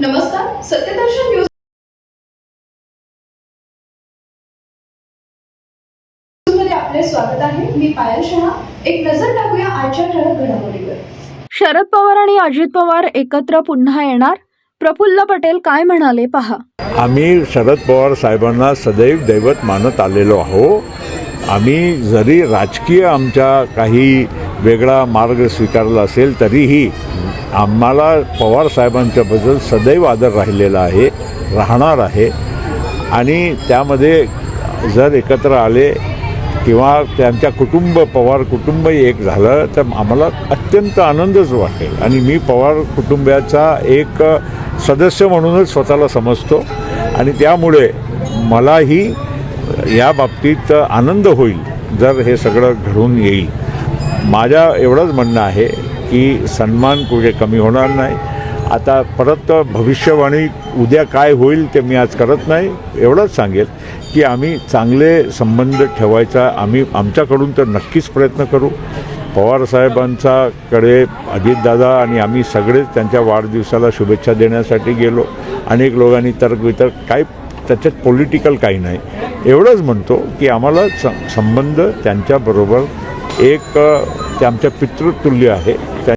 नमस्कार सत्यदर्शन न्यूज. मध्ये आपले स्वागत आहे. मी पायल शहा. एक नजर टाकूया आजच्या ठळक घडामोडीवर. शरद पवार आणि अजित पवार एकत्र पुन्हा येणार? प्रफुल्ल पटेल काय म्हणाले? पहा. आम्ही शरद पवार साहेबांना सदैव दैवत मानत आलेलो आहो. आम्ही जरी राजकीय आमच्या काही वेगळा मार्ग स्वीकारला असेल तरीही आम्हाला पवार साहेबांच्याबद्दल सदैव आदर राहिलेला आहे राहणार आहे. आणि त्यामध्ये जर एकत्र आले किंवा त्यांच्या कुटुंब पवार कुटुंब एक झालं तर आम्हाला अत्यंत आनंदच वाटेल. आणि मी पवार कुटुंबाचा एक सदस्य म्हणूनच स्वतःला समजतो. आणि त्यामुळे मलाही या बाबतीत आनंद होईल जर हे सगळं घडून येईल. माझ्या एवढंच म्हणणं आहे. की सन्मान कुठे कमी होणार नाही. आता परत भविष्यवाणी उद्या काय होईल ते मी आज करत नाही एवढंच सांगेल की आम्ही चांगले संबंध ठेवायचा आम्ही आमच्याकडून तर नक्कीच प्रयत्न करू. पवारसाहेबांचा कडे अजितदादा आणि आम्ही सगळेच त्यांच्या वाढदिवसाला शुभेच्छा देण्यासाठी गेलो. अनेक लोकांनी तर्कवितर्क काही त्याच्यात पॉलिटिकल काही नाही. एवढंच म्हणतो की आम्हाला संबंध त्यांच्याबरोबर एक ते आमच्या पितृतुल्य आहे. त्या